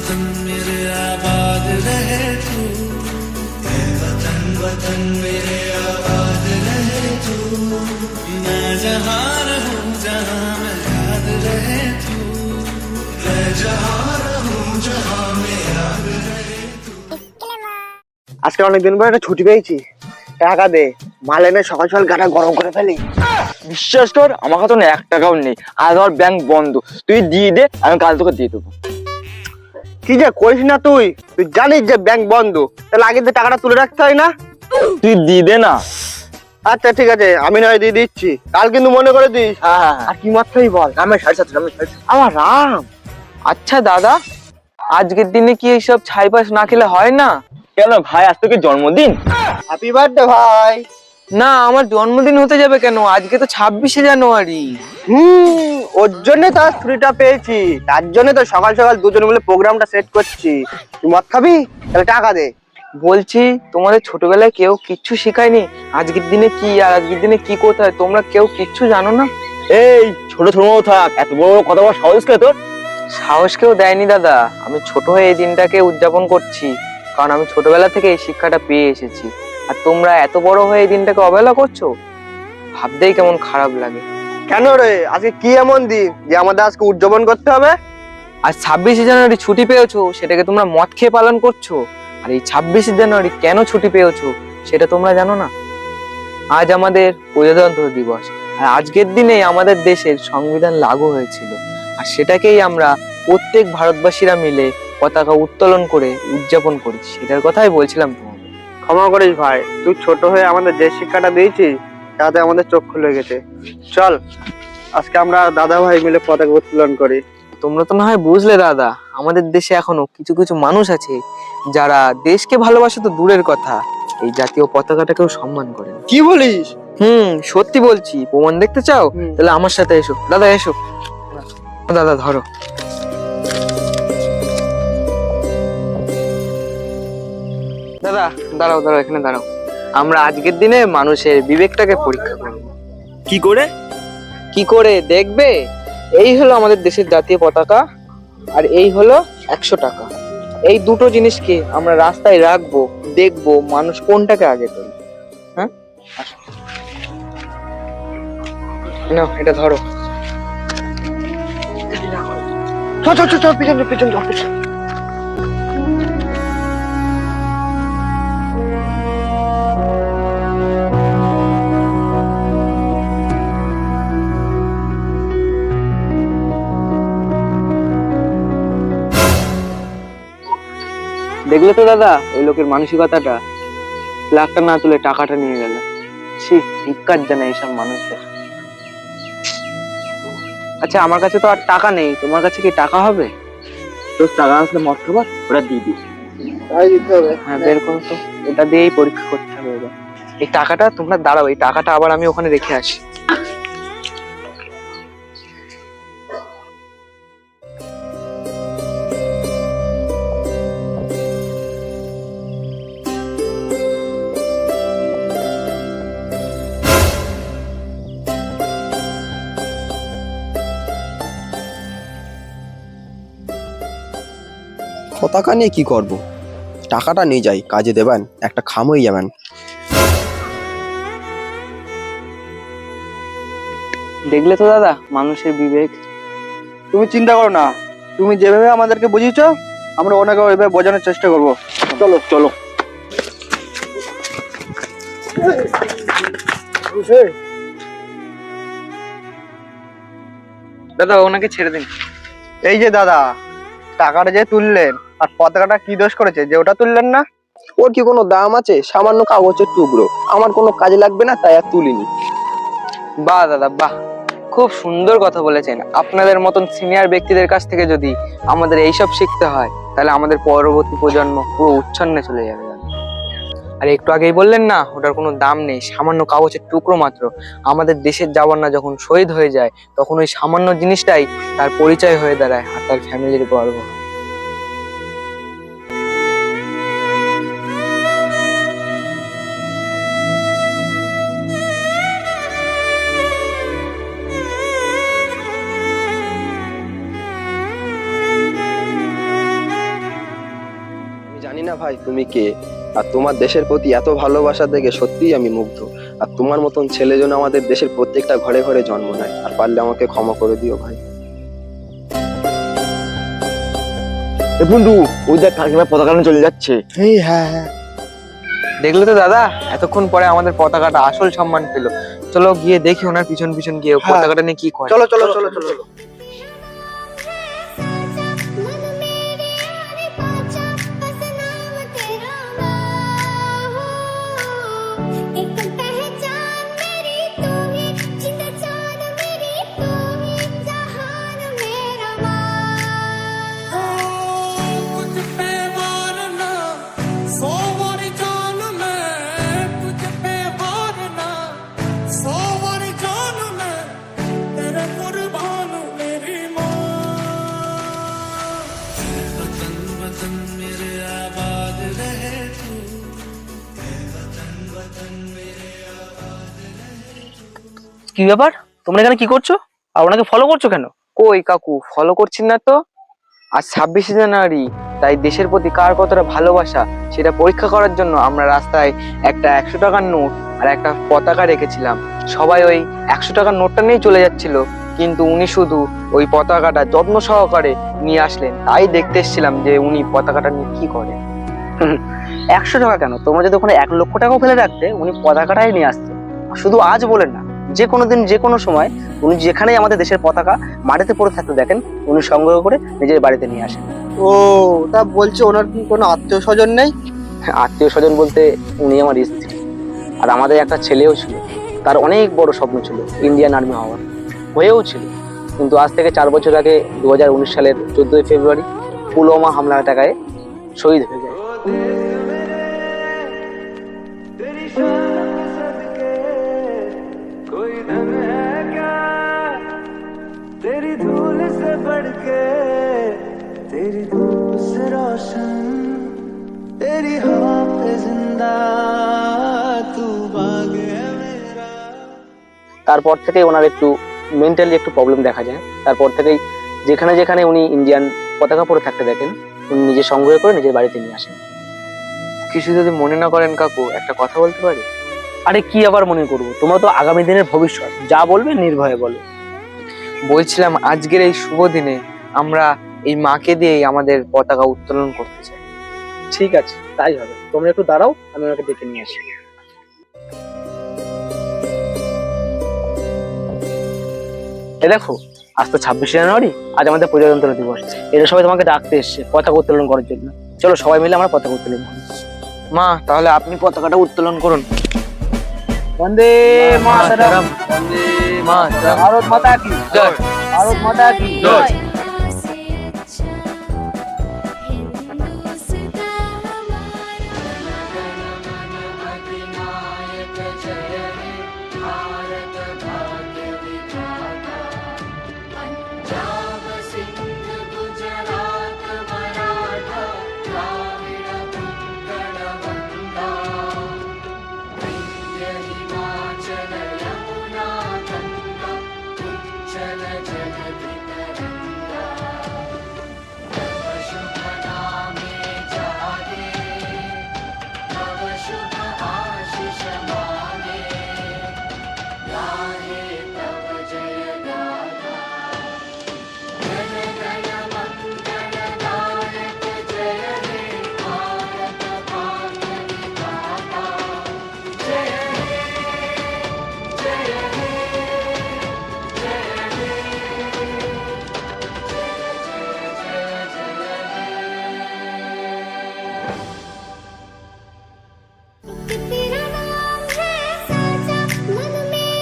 वतन मेरे आबाद रहे तू ऐ वतन वतन मेरे आबाद रहे तू मैं जहाँ रहूं जहाँ मैं याद रहे तू मैं जहाँ रहूं जहाँ मैं याद रहे আজকে অনেকদিন পরে একটা ছুটি পেয়েছি টাকা দে মাল এনে সকাল সকাল গাটা গরম করে ফেলি বিশ্বাস কর আমার কাছে না এক টাকাও নেই আর আমার ব্যাংক বন্ধ তুই দিয়ে দে আমি কাল তোকে দিয়ে দেবো কি যে করিস না তুই? তুই জানিস যে ব্যাংক বন্ধ। তাহলে আগে তো টাকাটা তুলে রাখতে হয় না? তুই দিয়ে দে না। আচ্ছা ঠিক আছে আমি নয় দিয়ে দিচ্ছি। কাল কিন্তু মনে করে দিস। হ্যাঁ হ্যাঁ হ্যাঁ। আর কি মাত্রাই বল। আমি সাড়ে সাড়ে আমার রাম। আচ্ছা দাদা আজকের দিনে কি এইসব ছাই পাশ না খেলে হয় না? কেন ভাই আজ তোকে জন্মদিন? হ্যাপি বার্থডে ভাই। না আমার জন্মদিন হতে যাবে কেন? আজকে তো ছাব্বিশে জানুয়ারি। হুম ওর জন্য তো আজ ছুটিটা পেয়েছি। তার জন্য তো সকাল সকাল দুজন মিলে প্রোগ্রামটা সেট করছি। তুই মদ খাবি? তাহলে টাকা দে। বলছি তোমাদের ছোটবেলায় কেউ কিচ্ছু শেখায়নি? আজকের দিনে কি আর আজকের দিনে কি করতে হয়? তোমরা কেউ কিচ্ছু জানো না? এই ছোট ছোট থাক। এত বড় বড় কথা বলার সাহস কে তোর? সাহস কেউ দেয়নি দাদা। আমি ছোট হয়ে এই দিনটাকে উদযাপন করছি। কারণ আমি ছোটবেলা থেকে এই শিক্ষাটা পেয়ে এসেছি। আর তোমরা এত বড় হয়ে এই দিনটাকে অবহেলা করছ? ভাবতেই কেমন খারাপ লাগে। কেন রে? আজকে কি এমন দিন যে আমাদের আজকে উদযাপন করতে হবে? আর ছাব্বিশে জানুয়ারি ছুটি পেয়েছ সেটাকে তোমরা মদ খেয়ে পালন করছ? আর এই ছাব্বিশে জানুয়ারি কেন ছুটি পেয়েছ সেটা তোমরা জানো না? আজ আমাদের প্রজাতন্ত্র দিবস আর আজকের দিনে আমাদের দেশের সংবিধান লাগু হয়েছিল। আর সেটাকেই আমরা প্রত্যেক ভারতবাসীরা মিলে পতাকা উত্তোলন করে উদযাপন করি সেটার কথাই বলছিলাম তোমাকে ক্ষমা করিস ভাই। তুই ছোট হয়ে আমাদের যে শিক্ষাটা দিয়েছিস তাতে আমাদের চোখ খুলে গেছে। চল আজকে আমরা দাদা ভাই মিলে পতাকা উত্তোলন করি। তোমরা তো না হয় বুঝলে দাদা আমাদের দেশে এখনও কিছু কিছু মানুষ আছে যারা দেশকে ভালোবাসে তো দূরের কথা। এই জাতীয় পতাকাটাকেও সম্মান করেন। কি বলিস? হুম সত্যি বলছি। প্রমাণ দেখতে চাও? তাহলে আমার সাথে এসো। দাদা এসো। দাদা ধরো। দাদা দাঁড়াও দাঁড়াও এখানে দাঁড়াও। আমরা আজকের দিনে মানুষের বিবেকটাকে পরীক্ষা করব। কি করে? কি করে? দেখবে? এই হলো আমাদের দেশের জাতীয় পতাকা আর এই হলো একশো টাকা। এই দুটো জিনিসকে আমরা রাস্তায় রাখব দেখব মানুষ কোনটাকে আগে তোলে হ্যাঁ? নাও এটা ধরো। চল চল চল পিছন পিছন পিছন দেখলে তো দাদা? ওই লোকের মানসিকতাটা। লাখটা না তুলে টাকাটা নিয়ে গেল। ছি ধিক্কার জানে এইসব মানুষদের। আচ্ছা আমার কাছে তো আর টাকা নেই। তোমার কাছে কি টাকা হবে? তোর টাকা আসলে মত খাবার ওটা দিয়ে দিস। তাই দিতে হবে। হ্যাঁ বের করো তো। এটা দিয়েই পরীক্ষা করতে হবে এবার। এই টাকাটা তোমরা দাঁড়াও এই টাকাটা আবার আমি ওখানে রেখে আসি। পতাকা নিয়ে কি করব? টাকাটা নিয়ে যাই, কাজে দেবেন, একটা খামই যাবেন। দেখলে তো দাদা, মানুষের বিবেক। তুমি চিন্তা করো না, তুমি যেভাবে আমাদেরকে বুঝিয়েছো, আমরা ওনাকে ওইভাবে বোঝানোর চেষ্টা করব। চলো চলো। দাদা, ওনাকে ছেড়ে দিন। এই যে দাদা, টাকাটা যে তুললেন আর পতাকাটা কি দোষ করেছে? যে ওটা তুললেন না? ওর কি কোনো দাম আছে? সামান্য কাগজের টুকরো। আমার কোনো কাজে লাগবে না তাই আর তুলিনি। বাহ দাদা বাহ। খুব সুন্দর কথা বলেছেন। আপনাদের মতন সিনিয়র ব্যক্তিদের কাছ থেকে যদি আমাদের এইসব শিখতে হয় তাহলে আমাদের পরবর্তী প্রজন্ম পুরো উচ্ছন্নে চলে যাবে আর একটু আগেই বললেন না ওটার কোনো দাম নেই। সামান্য কাগজের টুকরো মাত্র। আমাদের দেশের জওয়ানরা যখন শহীদ হয়ে যায় তখন ওই সামান্য জিনিসটাই তার পরিচয় হয়ে দাঁড়ায় আর তার ফ্যামিলির গর্ব। হয় না ভাই তুমি কে। আর তোমার দেশের প্রতি এত ভালোবাসা দেখে সত্যিই আমি মুগ্ধ। আর তোমার মতন ছেলে যেন আমাদের দেশের প্রত্যেকটা ঘরে ঘরে জন্ম নেয়। আর পারলে আমাকে ক্ষমা করে দিও ভাই। এ বন্ধু ওই দেখ কাকিমা পতাকা নিয়ে চলে যাচ্ছে। এই হ্যাঁ হ্যাঁ। দেখলে তো দাদা এতক্ষণ পরে আমাদের পতাকাটা আসল সম্মান পেল। চলো গিয়ে দেখি ওনার পিছন পিছন গিয়ে হ্যাঁ। পতাকাটা নিয়ে কি করে। চলো চলো চলো চলো। वतन वतन मेरे आबाद रहे तू वतन वतन मेरे কি ব্যাপার তোমরা এখানে কি করছো আর ওনাকে ফলো করছো কেন কই কাকু ফলো করছেন না তো আজ ছাব্বিশে জানুয়ারি তাই দেশের প্রতি কার কতটা ভালোবাসা সেটা পরীক্ষা করার জন্য আমরা রাস্তায় একটা একশো টাকার নোট আর একটা পতাকা রেখেছিলাম সবাই ওই একশো টাকার নোটটা নিয়েই চলে যাচ্ছিল কিন্তু উনি শুধু ওই পতাকাটা যত্ন সহকারে নিয়ে আসলেন। তাই দেখতে এসেছিলাম যে উনি পতাকাটা নিয়ে কি করে একশো টাকা কেন? তোমরা যদি ওখানে এক লক্ষ টাকাও ফেলে রাখতে উনি পতাকাটাই নিয়ে আসতেন। শুধু আজ বলেন না যে কোনো দিন যে কোনো সময় উনি যেখানেই আমাদের দেশের পতাকা মাটিতে পড়ে থাকতে দেখেন উনি সংগ্রহ করে নিজের বাড়িতে নিয়ে আসেন। ও তা বলছে ওনার কি কোনো আত্মীয় স্বজন নেই? আত্মীয় স্বজন বলতে উনি আমার স্ত্রী। আর আমাদের একটা ছেলেও ছিল। তার অনেক বড় স্বপ্ন ছিল ইন্ডিয়ান আর্মি হওয়ার। হয়েও ছিল কিন্তু আজ থেকে চার বছর আগে দু সালের চোদ্দই ফেব্রুয়ারি পুলওয়ামা হামলা টাকায় শহীদ হয়ে যায় तेरी शान सदके कोई धन है क्या तेरी धूल से बढ़ के तेरी धूप से रोशन तेरी हवा पे जिंदा तू बाग है मेरा তারপর থেকে ওনার একটু মেন্টালি একটু প্রবলেম দেখা যায়। তারপর থেকেই যেখানে যেখানে উনি ইন্ডিয়ান পতাকা পরে থাকতে দেখেন উনি নিজে সংগ্রহ করে নিজের বাড়িতে নিয়ে আসেন। কিছু যদি মনে না করেন কাকু একটা কথা বলতে পারি? আরে কি আবার মনে করব? তোমরা তো আগামী দিনের ভবিষ্যৎ। যা বলবে নির্ভয়ে বলো। বলছিলাম আজকের এই শুভ দিনে আমরা এই মাকে দিয়েই আমাদের পতাকা উত্তোলন করতে চাই। ঠিক আছে তাই হবে। তোমরা একটু দাঁড়াও আমি ওনাকে ডেকে নিয়ে আসি। এ দেখো আজ তো ছাব্বিশে জানুয়ারি আজ আমাদের প্রজাতন্ত্র দিবস। এটা সবাই তোমাকে ডাকতে এসছে পতাকা উত্তোলন করার জন্য। চলো সবাই মিলে আমরা পতাকা উত্তোলন করি। মা তাহলে আপনি পতাকাটা উত্তোলন করুন। বন্দে মাতরম। বন্দে মাতরম। ভারত মাতা কি? জয়। ভারত মাতা কি? জয়।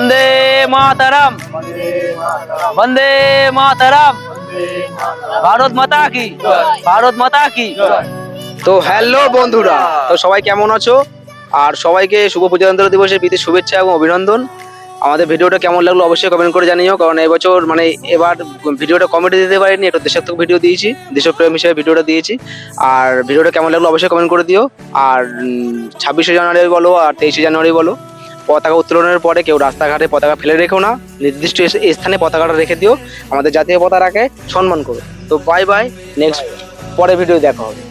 বন্দে মাতরম। বন্দে মাতরম। ভারত মাতা কি? ভারত মাতা কি? তো হ্যালো বন্ধুরা, তো সবাই কেমন আছো? আর সবাইকে শুভ প্রজাতন্ত্র দিবসের প্রীতি, শুভেচ্ছা এবং অভিনন্দন। আমাদের ভিডিওটা কেমন লাগল অবশ্যই কমেন্ট করে জানিও, কারণ এবছর মানে এবার ভিডিওটা কমেডি দিতে পারিনি, একটু দেশাত্মক ভিডিও দিয়েছি, দেশপ্রেম হিসেবে ভিডিওটা দিয়েছি। আর ভিডিওটা কেমন লাগল অবশ্যই কমেন্ট করে দিও। আর ছাব্বিশে জানুয়ারি বলো, আর তেইশে জানুয়ারি বলো পতাকা উত্তোলনের পরে কেউ রাস্তাঘাটে পতাকা ফেলে রেখো না। নির্দিষ্ট স্থানে পতাকাটা রেখে দিও। আমাদের জাতীয় পতাকাকে সম্মান করো। তো বাই বাই নেক্সট পরে ভিডিও দেখা হবে।